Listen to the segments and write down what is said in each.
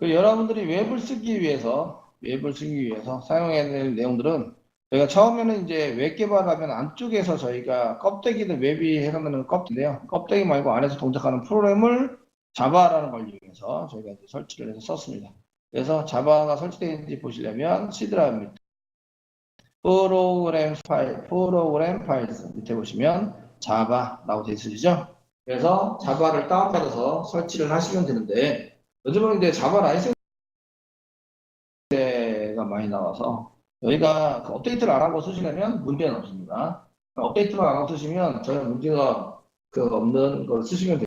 그 여러분들이 웹을 쓰기 위해서 웹을 쓰기 위해서 사용해야 될 내용들은 저희가 처음에는 이제 웹 개발하면 안쪽에서 저희가 껍데기는 웹이 해당되는 껍데기인데요. 껍데기 말고 안에서 동작하는 프로그램을 자바라는 걸 이용해서 저희가 이제 설치를 해서 썼습니다. 그래서 자바가 설치되어 있는지 보시려면 C 드라이브 밑에 프로그램 파일, 프로그램 파일스 밑에 보시면 자바라고 되어 있으시죠? 그래서 자바를 다운받아서 설치를 하시면 되는데 요즘은 이제 자바 라이센스가 많이 나와서 저희가 그 업데이트를 안 하고 쓰시려면 문제는 없습니다. 업데이트를 안 하고 쓰시면 전혀 문제가 그 없는 걸 쓰시면 돼요.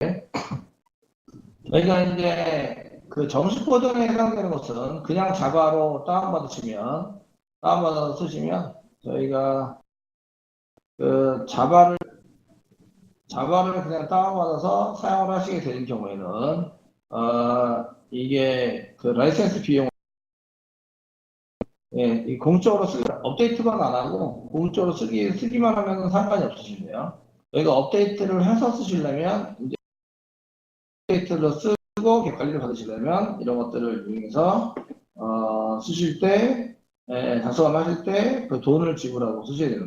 저희가 이제 그 정식 버전에 해당되는 것은 그냥 자바로 다운받으시면 다운받아서 쓰시면 저희가 그 자바를 자바를 그냥 다운받아서 사용을 하시게 되는 경우에는 어 이게 그 라이센스 비용 예, 이 공적으로 쓰 업데이트만 안 하고 공적으로 쓰기 쓰기만 하면 상관이 없으신데요. 저희가 업데이트를 해서 쓰시려면 이제 업데이트를 쓰고 이렇게 관리를 받으시려면 이런 것들을 이용해서 어, 쓰실 때 예, 작성하실 때 그 돈을 지불하고 쓰셔야 됩니다.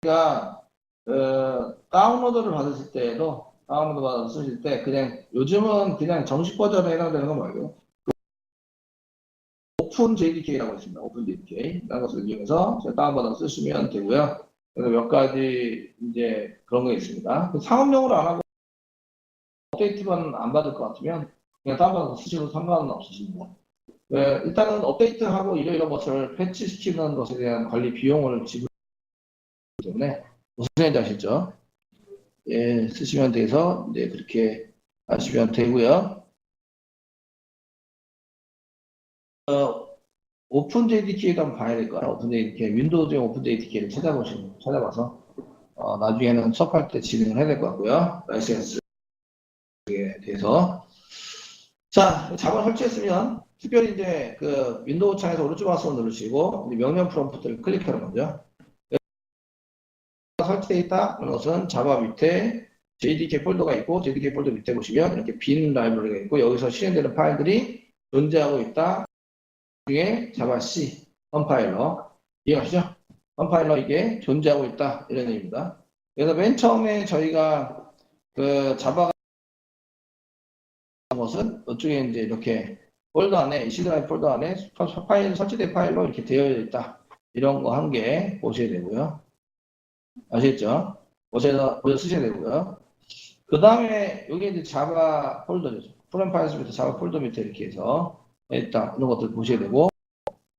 그러니까 그 다운로드를 받으실 때에도 다운로드 받아서 쓰실 때 그냥 요즘은 그냥 정식 버전에 해당되는 거 말고 오픈 JDK라고 있습니다. 오픈 JDK 라는 것을 이용해서 다운받아서 쓰시면 되고요. 그래서 몇 가지 이제 그런 게 있습니다. 그 상업용으로 안 하고 업데이트만 안 받을 것 같으면 그냥 다운받아서 쓰셔도 상관은 없으십니다. 네, 일단은 업데이트하고 이러이런 것을 패치시키는 것에 대한 관리 비용을 지불 때문에 무슨 아시죠? 예, 쓰시면 돼서 이제 그렇게 하시면 되고요. 어, 오픈 JDK도 한번 봐야 될 거야. 오픈 JDK, 윈도우즈용 오픈 JDK를 찾아보시면 찾아봐서 어, 나중에는 수업할 때 진행을 해야 될 것 같고요. 라이센스에 대해서 자, 자바 설치했으면 특별히 이제 그 윈도우 창에서 오른쪽 마우스 누르시고 명령 프롬프트를 클릭하는 거죠. 설치되어 있다 하는 것은 자바 밑에 JDK 폴더가 있고 JDK 폴더 밑에 보시면 이렇게 빈 라이브러리가 있고 여기서 실행되는 파일들이 존재하고 있다. 중에 자바 C 컴파일러 이해가시죠? 컴파일러 이게 존재하고 있다 이런 얘기입니다. 그래서 맨 처음에 저희가 그 자바가 것은 이쪽에 이제 이렇게 폴더 안에 C 드라이브 폴더 안에 파일 설치된 파일로 이렇게 되어 있다 이런 거 한 개 보셔야 되고요. 아시겠죠? 보셔서 보셔 쓰셔야 되고요. 그 다음에 여기 이제 자바 폴더죠. 프로그램 파일스 밑에 자바 폴더 밑에 이렇게 해서 있다 이런 것들 보셔야 되고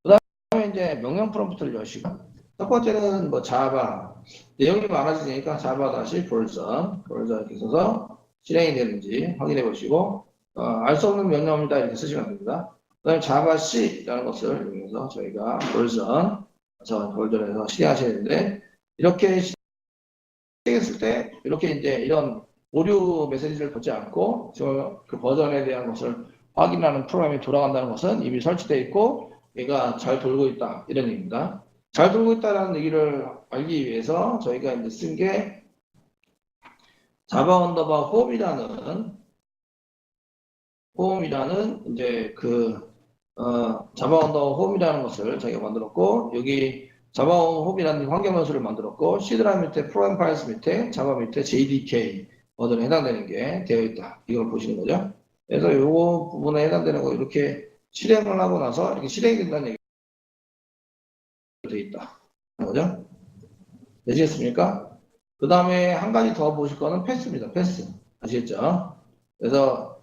그 다음에 이제 명령 프롬프트를 여시고 첫 번째는 뭐 자바 내용이 많아지니까 자바 다시 볼전 볼전 이렇게 써서 실행이 되는지 확인해 보시고 어, 알 수 없는 명령입니다 이렇게 쓰시면 됩니다. 그 다음에 자바 C라는 것을 이용해서 저희가 볼전 저 볼전에서 실행하셔야 되는데 이렇게 실행했을 때 이렇게 이제 이런 오류 메시지를 보지 않고 저그 버전에 대한 것을 확인하는 프로그램이 돌아간다는 것은 이미 설치되어 있고 얘가 잘 돌고 있다 이런 얘기입니다. 잘 돌고 있다는 얘기를 알기 위해서 저희가 이제 쓴 게 자바 언더바 홈이라는 홈이라는 이제 그 어, 자바 언더 홈이라는 것을 저희가 만들었고 여기 자바 홈이라는 환경 변수를 만들었고 드라이브 밑에 프로그램 파일스 밑에 자바 밑에 JDK 버전에 해당되는 게 되어 있다 이걸 보시는 거죠. 그래서 요거 부분에 해당되는 거 이렇게 실행을 하고 나서 이렇게 실행이 된다는 얘기가 되어 있다. 그죠? 되시겠습니까? 그 다음에 한 가지 더 보실 거는 패스입니다. 패스. 아시겠죠? 그래서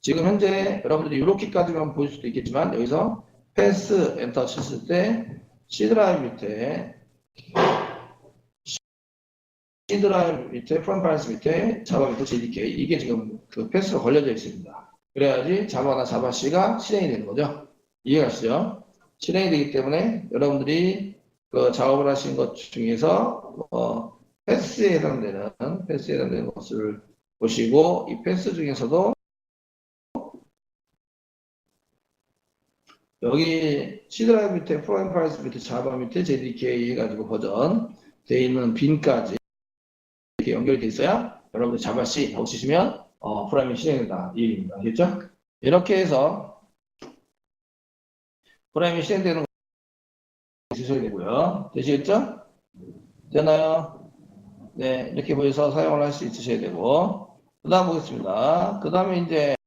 지금 현재 여러분들이 이렇게까지만 보실 수도 있겠지만 여기서 패스 엔터 쳤을 때 C 드라이브 밑에 C 드라이브 밑에 프롬 파일스 밑에 자바 밑에 JDK 이게 지금 그 패스가 걸려져 있습니다. 그래야지 자바나 자바 C가 실행이 되는 거죠. 이해가시죠? 실행이 되기 때문에 여러분들이 그 작업을 하신 것 중에서 어, 패스에 해당되는 패스에 해당되는 것을 보시고 이 패스 중에서도 여기 C 드라이브 밑에 프로그램 파일스 밑에 자바 밑에 JDK 해가지고 버전 돼 있는 빈까지 이렇게 연결이 돼 있어야 여러분들 자바 C 하고 치시면 어, 프로그램이 실행된다. 이 얘기입니다. 알겠죠? 이렇게 해서 프로그램이 실행되는 거 있으셔야 되고요. 되시겠죠? 되나요? 네, 이렇게 보여서 사용을 할 수 있으셔야 되고 그 다음 보겠습니다. 그 다음에 이제 그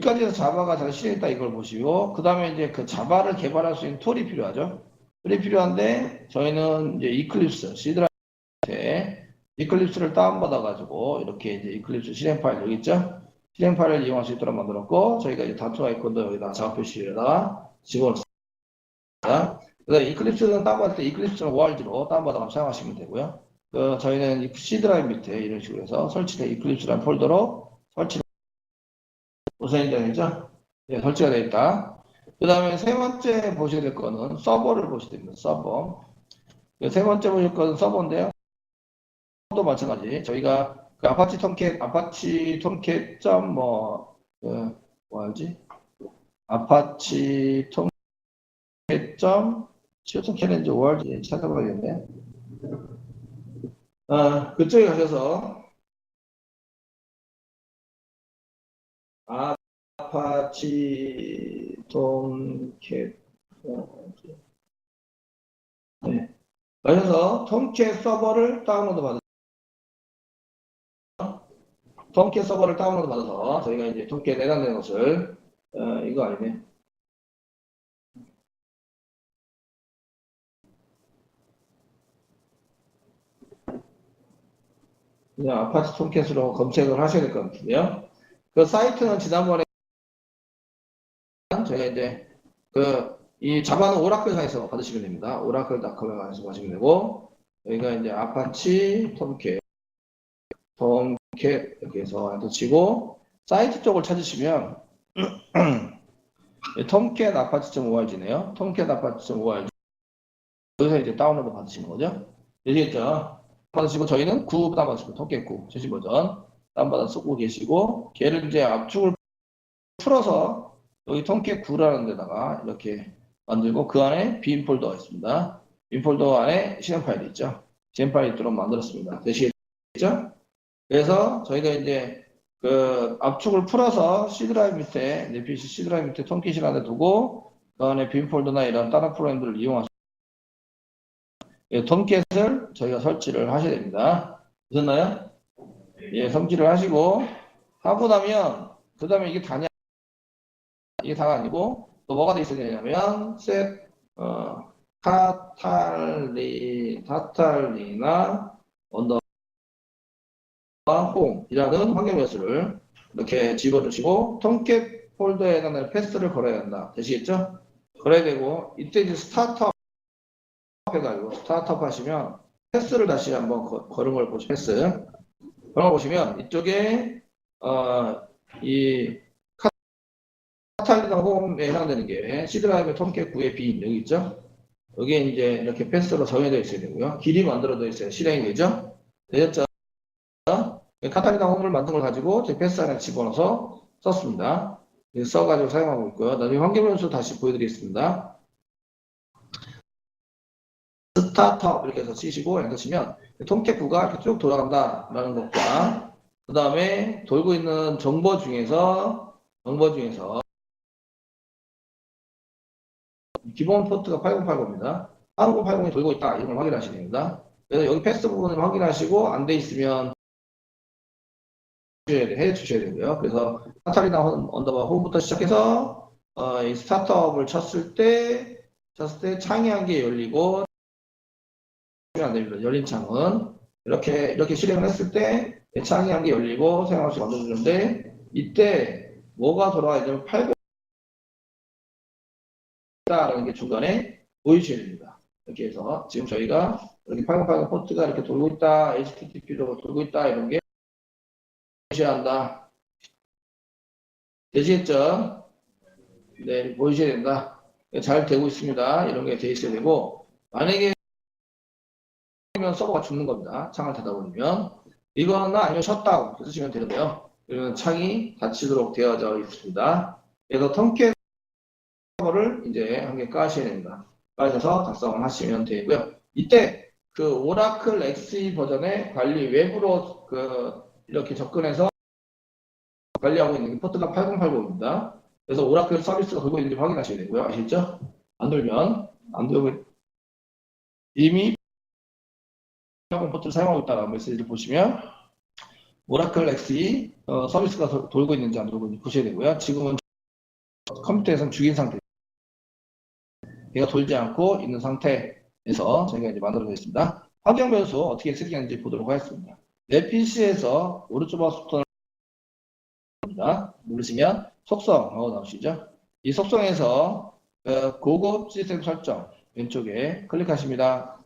여기까지 해서 자바가 잘 실행했다 이걸 보시고 그 다음에 이제 그 자바를 개발할 수 있는 툴이 필요하죠. 툴이 필요한데 저희는 이제 이클립스 시드라한테 이클립스를 다운받아 가지고 이렇게 이제 이클립스 실행 파일 여기 있죠? 실행 파일을 이용할 수 있도록 만들었고 저희가 이제 다트 아이콘도 여기다 작업 표시에다가 집어넣습니다. 그다음 이클립스는 다운받을 때 이클립스는 ORG로 다운받아 사용하시면 되고요. 그 저희는 이 C 드라이브 밑에 이런 식으로 해서 설치된 이클립스라는 폴더로 설치 우선이 되죠? 네, 설치가 되어 있다. 그 다음에 세 번째 보셔야 될 거는 서버를 보셔야 됩니다. 서버. 그세 번째 보실 거는 서버인데요. 또 마찬가지. 저희가 그 아파치 톰캣, 아파치 톰캣 점 뭐, 그, 뭐 알지? 아파치 톰캣 점, 치오톤 캐렌즈 월드 찾아봐야겠네. 어, 그쪽에 가셔서 아파치 톰캣 어, 네. 그래서 톰캣 서버를 다운로드 받으 톰캣 서버를 다운로드 받아서 저희가 이제 톰캣 해당되는 것을 어, 이거 아니네. 그냥 아파트 톰캣으로 검색을 하셔야 될 것 같은데요. 그 사이트는 지난번에 저희가 이제 그 이 자바는 오라클상에서 받으시면 됩니다. 오라클닷컴에 가서 받으시면 되고 여기가 이제 아파치 톰캣 톰캣 이렇게 해서 치고 사이트 쪽을 찾으시면 톰캣 아파치.org네요. 톰캣 아파치.org 여기서 이제 다운로드 받으시는 거죠. 되시겠죠? 받으시고 저희는 9 다운받으시고 톰캣 9 최신 버전 다운받아 쓰고 계시고 걔를 이제 압축을 풀어서 여기 톰캣 9라는 데다가 이렇게 만들고 그 안에 빈 폴더가 있습니다. 빈 폴더 안에 실행 파일이 있죠. 실행 파일이 있도록 만들었습니다. 되시겠죠? 그래서 저희가 이제 그 압축을 풀어서 C 드라이브 밑에 내 PC C 드라이브 밑에 톰캣이라는 데 두고 그 안에 빈 폴더나 이런 다른 프로그램들을 이용할 수 예, 톰캣을 저희가 설치를 하셔야 됩니다. 되셨나요? 예, 성질을 하시고 하고 나면 그 다음에 이게 다냐 이게 다가 아니고 또 뭐가 돼 있어야 되냐면 셋 어, 카탈리 타탈리나 언더 홈이라는 환경 변수를 이렇게 집어주시고 톰캣 폴더에 해당하는 패스를 걸어야 한다. 되시겠죠? 걸어야 되고 이때 이제 스타트업 해가지고 스타트업 하시면 패스를 다시 한번 거, 걸은 걸 보시 패스 걸 보시면 이쪽에 어, 이 카탈리나 홈에 해당되는 게 C드라이브 톰캣 9의 빈 여기 있죠? 여기에 이제 이렇게 패스로 정해져 있어야 되고요. 길이 만들어져 있어야 실행이 되죠? 되셨죠? 카탈리나 홈을 만든 걸 가지고 제 패스 안에 집어넣어서 썼습니다. 써가지고 사용하고 있고요. 나중에 환경 변수 다시 보여드리겠습니다. 스타트업 이렇게 해서 치시고 엔터 치면 톰캣 9가 이렇게 쭉 돌아간다라는 것과 그 다음에 돌고 있는 정보 중에서 정보 중에서 기본 포트가 8080입니다. 8080이 돌고 있다 이런 걸 확인하시면 됩니다. 그래서 여기 패스 부분을 확인하시고 안 돼 있으면 해 주셔야 되고요. 그래서 카타리나 언더바 홈부터 시작해서 어, 이 스타트업을 쳤을 때 쳤을 때 창이 한 개 열리고 안 됩니다. 열린 창은 이렇게 이렇게 실행을 했을 때 창이 한 개 열리고 사용할 수 만들어주는데 이때 뭐가 돌아가야 되면 800 라는 게 중간에 보이셔야 됩니다. 이렇게 해서 지금 저희가 여기 8080 포트가 이렇게 돌고 있다, HTTP로 돌고 있다 이런 게 보셔야 한다. 되시겠죠? 네, 보이셔야 된다. 잘 되고 있습니다. 이런 게 돼 있어야 되고 만약에 면 서버가 죽는 겁니다. 창을 닫아버리면 이거나 아니면 셧다운 쓰시면 되는데요. 이런 창이 닫히도록 되어져 있습니다. 그래서 톰캣 서버를 이제 한 개 까셔야 됩니다. 까셔서 작성을 하시면 되고요. 이때 그 오라클 XE 버전의 관리 외부로 그 이렇게 접근해서 관리하고 있는 게 포트가 8080입니다. 그래서 오라클 서비스가 돌고 있는지 확인하셔야 되고요. 아시죠? 안 돌면 안 돌면 이미 80 포트를 사용하고 있다는 메시지를 보시면 오라클 XE 어, 서비스가 도- 돌고 있는지 안 돌고 있는지 보셔야 되고요. 지금은 컴퓨터에서는 죽인 상태. 얘가 돌지 않고 있는 상태에서 저희가 이제 만들어냈습니다. 환경 변수 어떻게 세팅하는지 보도록 하겠습니다. 내 PC에서 오른쪽 마우스 버튼을. 누르시면 속성 하고 나오시죠. 이 속성에서 어, 고급 시스템 설정 왼쪽에 클릭하십니다.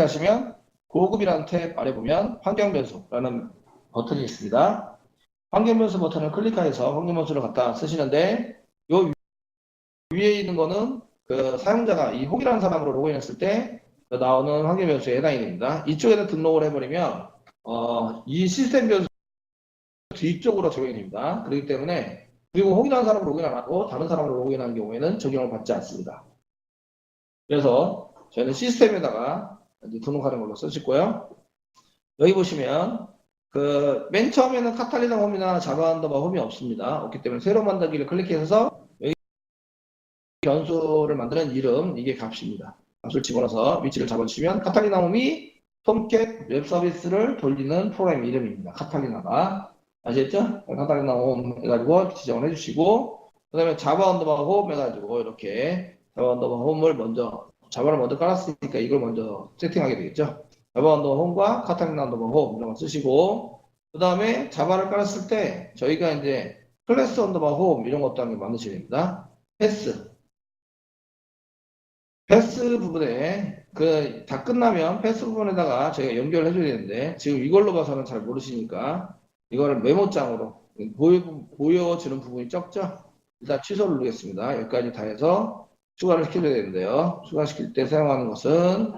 클릭 하시면 고급이라는 탭 아래 보면 환경 변수라는 버튼이 있습니다. 환경 변수 버튼을 클릭해서 환경 변수를 갖다 쓰시는데 요 위에 있는 거는 그 사용자가 이 혹이라는 사람으로 로그인했을 때 나오는 환경 변수에 해당이 됩니다. 이쪽에다 등록을 해버리면 어, 이 시스템 변수 뒤쪽으로 적용이 됩니다. 그렇기 때문에 그리고 혹이라는 사람으로 로그인 안 하고 다른 사람으로 로그인하는 경우에는 적용을 받지 않습니다. 그래서 저희는 시스템에다가 등록하는 걸로 거예요. 여기 보시면 그 맨 처음에는 카탈리나 홈이나 자바 언더바 홈이 없습니다. 없기 때문에 새로 만들기를 클릭해서 여기 변수를 만드는 이름 이게 값입니다. 값을 집어넣어서 위치를 잡아주시면 카탈리나 홈이 톰캣 웹 서비스를 돌리는 프로그램 이름입니다. 카탈리나가 아시겠죠? 카탈리나 홈 해가지고 지정을 해주시고 그 다음에 자바 언더바 홈 해가지고 이렇게 자바 언더바 홈을 먼저 자바를 먼저 깔았으니까 이걸 먼저 세팅하게 되겠죠. 자바 언더바 홈과 카탈리나 언더바 홈 이런 거 쓰시고 그 다음에 자바를 깔았을 때 저희가 이제 클래스 언더바 홈 이런 것도 한개 만드셔야 됩니다. 패스 패스 부분에 그 다 끝나면 패스 부분에다가 저희가 연결을 해줘야 되는데 지금 이걸로 봐서는 잘 모르시니까 이거를 메모장으로 보여, 보여주는 부분이 적죠? 일단 취소를 누르겠습니다. 여기까지 다 해서 추가를 시켜줘야 되는데요. 추가시킬 때 사용하는 것은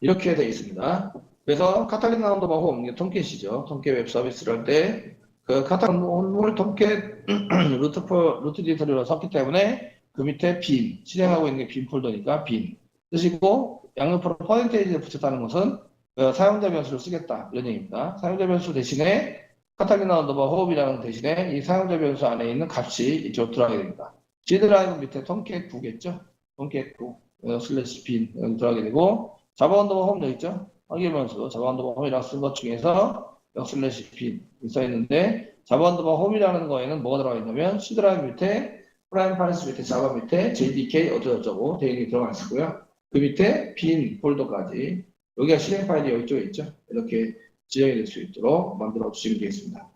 이렇게 되어 있습니다. 그래서 카탈리나 언더바 홈, 이게 톰캣이죠. 톰캣 웹 서비스를 할 때 그 카탈리나 홈을 톰캣 루트, 포, 루트 디지털로 섞기 때문에 그 밑에 빈, 실행하고 있는 게 빈 폴더니까 빈 쓰시고 양옆으로 퍼센테이지를 붙였다는 것은 그 사용자 변수를 쓰겠다 이런 얘기입니다. 사용자 변수 대신에 카탈리나 언더바 홈이라는 대신에 이 사용자 변수 안에 있는 값이 이쪽으로 들어가게 됩니다. G 드라이브 밑에 톰캣 9겠죠? 톰캣 9 어, 슬래시 빈 여기 들어가게 되고 자바 언더바 홈 되어 있죠? 확인 변수 자바 언더바 홈이라고 쓴 것 중에서 슬래시 빈써 있는데 자바 언더바 홈이라는 거에는 뭐가 들어가 있냐면 C 드라이브 밑에 프라임 파레스 밑에 자바 밑에 JDK 어쩌고저쩌고 게 들어가 있고요. 그 밑에 빈 폴더까지 여기가 실행 파일이 여기 쪽에 있죠. 이렇게 지정이 될 수 있도록 만들어 주시면 되겠습니다.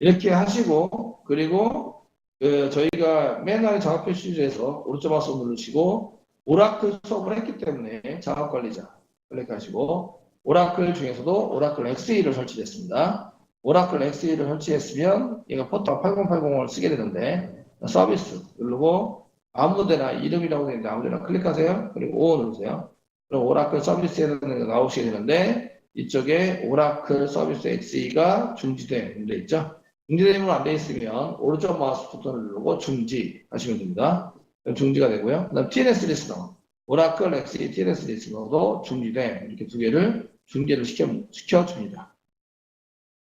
이렇게 하시고 그리고 그 저희가 맨날 작업 표시에서 오른쪽 마우스 누르시고 오라클 수업을 했기 때문에 작업 관리자 클릭하시고 오라클 중에서도 오라클 XE를 설치했습니다. 오라클 XE를 설치했으면 얘가 포트 8080을 쓰게 되는데 서비스 누르고 아무데나 이름이라고 되는데 아무데나 클릭하세요. 그리고 O 누르세요. 그럼 오라클 서비스에 나오시게 되는데 이쪽에 오라클 서비스 XE가 데 있죠. 중지되면 안돼 있으면 오른쪽 마우스 버튼을 누르고 중지 하시면 됩니다. 중지가 되고요. 그 다음 TNS 리스너, 오라클 XE TNS 리스너도 중지돼 이렇게 두 개를 중지를 시켜 시켜줍니다.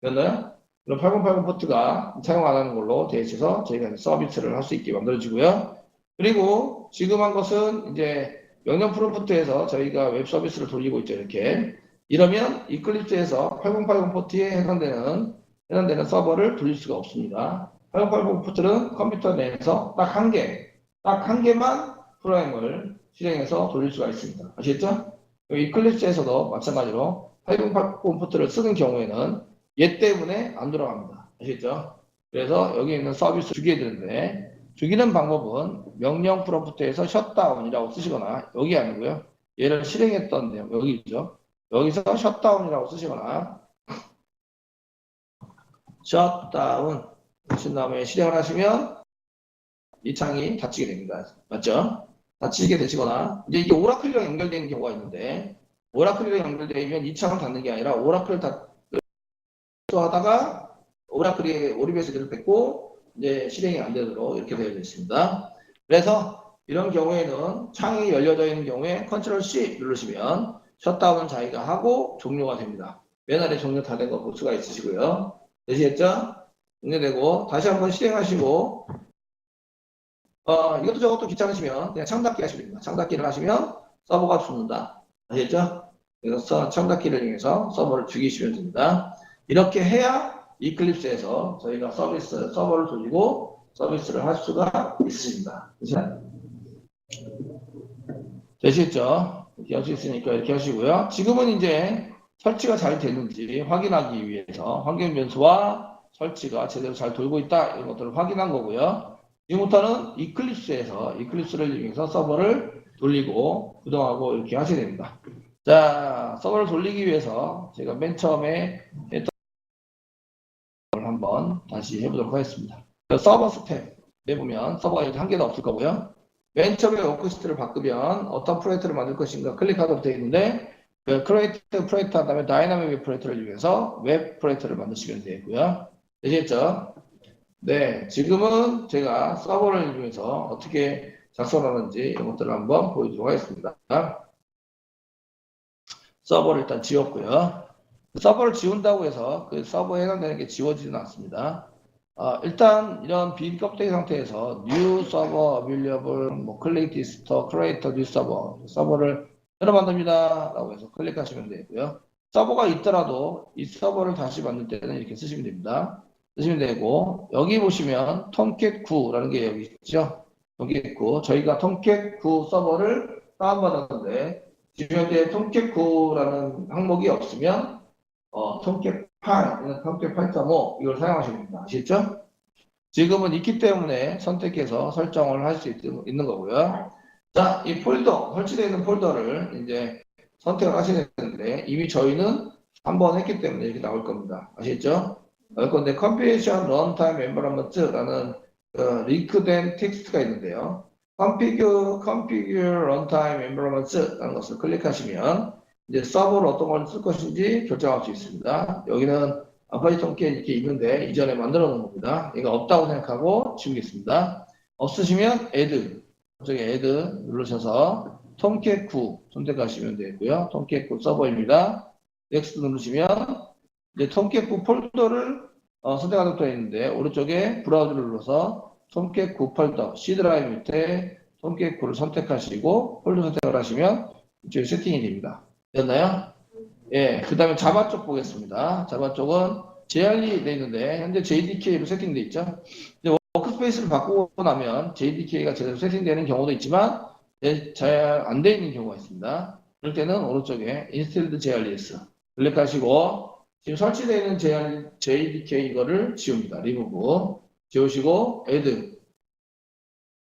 됐나요? 그럼 8080 포트가 사용 안 하는 걸로 되어 있어서 저희가 서비스를 할 수 있게 만들어주고요. 그리고 지금 한 것은 이제 명령 프롬프트에서 저희가 웹 서비스를 돌리고 있죠. 이렇게 이러면 이클립스에서 8080 포트에 해당되는 해당되는 서버를 돌릴 수가 없습니다. 8080 포트는 컴퓨터 내에서 딱 한 개, 딱 한 개만 프로그램을 실행해서 돌릴 수가 있습니다. 아시겠죠? 이클립스에서도 마찬가지로 8080 포트를 쓰는 경우에는 얘 때문에 안 돌아갑니다. 아시겠죠? 그래서 여기 있는 서비스 죽여야 되는데 죽이는 방법은 명령 프롬프트에서 셧다운이라고 쓰시거나 여기 아니고요. 얘를 실행했던 내용 여기 있죠. 여기서 셧다운이라고 쓰시거나 셧다운 하신 다음에 실행을 하시면 이 창이 닫히게 됩니다. 맞죠? 닫히게 되시거나 이제 이게 오라클이랑 연결되는 경우가 있는데 오라클이랑 연결되면 이 창을 닫는 게 아니라 오라클 닫 하다가 오라클이 오리베스를 뺐고 이제 실행이 안 되도록 이렇게 되어 있습니다. 그래서 이런 경우에는 창이 열려져 있는 경우에 컨트롤 C 누르시면 셧다운은 자기가 하고 종료가 됩니다. 맨 아래 종료 다 된 거 볼 수가 있으시고요. 되시겠죠? 종료되고 다시 한번 실행하시고 어, 이것도 저것도 귀찮으시면 그냥 창닫기 하시면 됩니다. 창닫기를 하시면 서버가 죽는다. 아시겠죠? 그래서 창닫기를 이용해서 서버를 죽이시면 됩니다. 이렇게 해야 이클립스에서 저희가 서비스, 서버를 돌리고 서비스를 할 수가 있습니다. 그죠? 되시겠죠? 이렇게 할 수 있으니까 이렇게 하시고요. 지금은 이제 설치가 잘 됐는지 확인하기 위해서 환경 변수와 설치가 제대로 잘 돌고 있다 이런 것들을 확인한 거고요. 지금부터는 이클립스에서 이클립스를 이용해서 서버를 돌리고 구동하고 이렇게 하셔야 됩니다. 자, 서버를 돌리기 위해서 제가 맨 처음에 했던 걸 한번 다시 해보도록 하겠습니다. 서버 스텝에 보면 서버가 이렇게 한 개도 없을 거고요. 맨 처음에 워크시트를 바꾸면 어떤 프로젝트를 만들 것인가 클릭하도록 되어 있는데 그 크리에이트 프로젝트 한 다음에 다이나믹 웹 프로젝트를 이용해서 웹 프로젝트를 만드시면 되고요. 되시겠죠? 네, 지금은 제가 서버를 이용해서 어떻게 작성하는지 이런 것들을 한번 보여드리도록 하겠습니다. 서버를 일단 지웠고요. 서버를 지운다고 해서 그 서버에 해당되는 게 지워지지는 않습니다. 어, 일단 이런 빈 껍데기 상태에서 new server available, 뭐 create store, create new server 서버를 새로 만듭니다 라고 해서 클릭하시면 되고요. 서버가 있더라도 이 서버를 다시 만들 때는 이렇게 쓰시면 됩니다. 쓰시면 되고 여기 보시면 톰캣 9라는 게 여기 있죠. 톰캣 9 저희가 톰캣 9 서버를 다운받았는데 지금 현재 톰캣 9라는 항목이 없으면 어, 톰캣 8, 톰캣 8.5 이걸 사용하시면 됩니다. 아시죠? 지금은 있기 때문에 선택해서 설정을 할 수 있는 거고요. 자, 이 폴더, 설치되어 있는 폴더를 이제 선택을 하셔야 되는데 이미 저희는 한 번 했기 때문에 이렇게 나올 겁니다. 아시겠죠? 나올 건데 Configuration Runtime Environment라는 그 링크된 텍스트가 있는데요. Configure, Configure Runtime Environments라는 것을 클릭하시면 이제 서버를 어떤 걸 쓸 것인지 결정할 수 있습니다. 여기는 아파치 통계 이렇게 있는데 이전에 만들어 놓은 겁니다. 이거 없다고 생각하고 지우겠습니다. 없으시면 add 저기 add 누르셔서 통계 9 선택하시면 되고요. 통계 9 서버입니다. next 누르시면 이제 통계 9 폴더를 어, 선택하도록 되어 있는데 오른쪽에 브라우저를 눌러서 통계 9 폴더 C 드라이브 밑에 통계 9를 선택하시고 폴더 선택을 하시면 이쪽에 세팅이 됩니다. 됐나요? 예, 그 다음에 자바 쪽 보겠습니다. 자바 쪽은 JR이 돼 있는데, 현재 JDK로 세팅돼 있죠. 근데 워크스페이스를 바꾸고 나면 JDK가 제대로 세팅되는 경우도 있지만, 잘 안 돼 있는 경우가 있습니다. 그럴 때는 오른쪽에 Installed JRES 클릭하시고, 지금 설치되어 있는 JDK 이거를 지웁니다. 리무브. 지우시고, Add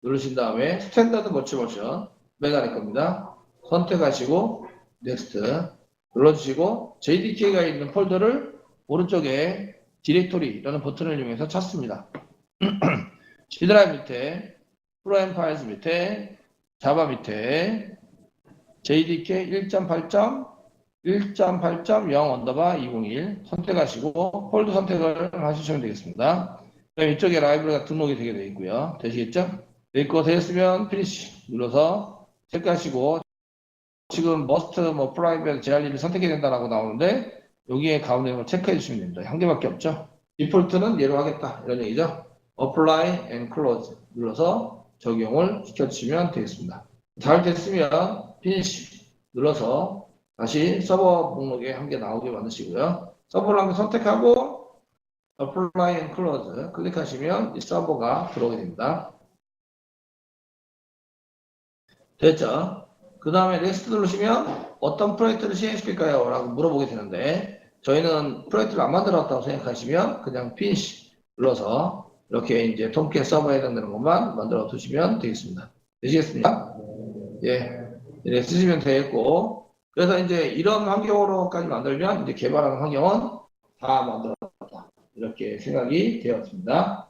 누르신 다음에 스탠다드 머치 버전 맨 아래 겁니다. 선택하시고, 넥스트 눌러주시고 JDK가 있는 폴더를 오른쪽에 디렉토리라는 버튼을 이용해서 찾습니다. C 드라이브 밑에 프로엠 파일스 밑에 자바 밑에 JDK 1.8. 1.8.0 언더바 201 선택하시고 폴더 선택을 하시면 되겠습니다. 그럼 이쪽에 라이브러리가 등록이 되게 되어 있고요. 되시겠죠? 되고 되었으면 피니시 눌러서 체크하시고 지금 머스트 뭐 프라이빗 제한리를 선택해야 된다라고 나오는데 여기에 가운데 걸 체크해 주시면 됩니다. 한 개밖에 없죠. 디폴트는 얘로 하겠다 이런 얘기죠. Apply and Close 눌러서 적용을 시켜주시면 되겠습니다. 잘 됐으면 Finish 눌러서 다시 서버 목록에 한 개 나오게 만드시고요. 서버를 한 개 선택하고 Apply and Close 클릭하시면 이 서버가 들어오게 됩니다. 됐죠? 그 다음에 넥스트 누르시면 어떤 프로젝트를 시행시킬까요? 라고 물어보게 되는데 저희는 프로젝트를 안 만들었다고 생각하시면 그냥 피니시 눌러서 이렇게 이제 톰캣 서버에 해당되는 것만 만들어 두시면 되겠습니다. 되시겠습니까? 예. 이렇게 쓰시면 되겠고 그래서 이제 이런 환경으로까지 만들면 이제 개발하는 환경은 다 만들었다. 이렇게 생각이 되었습니다.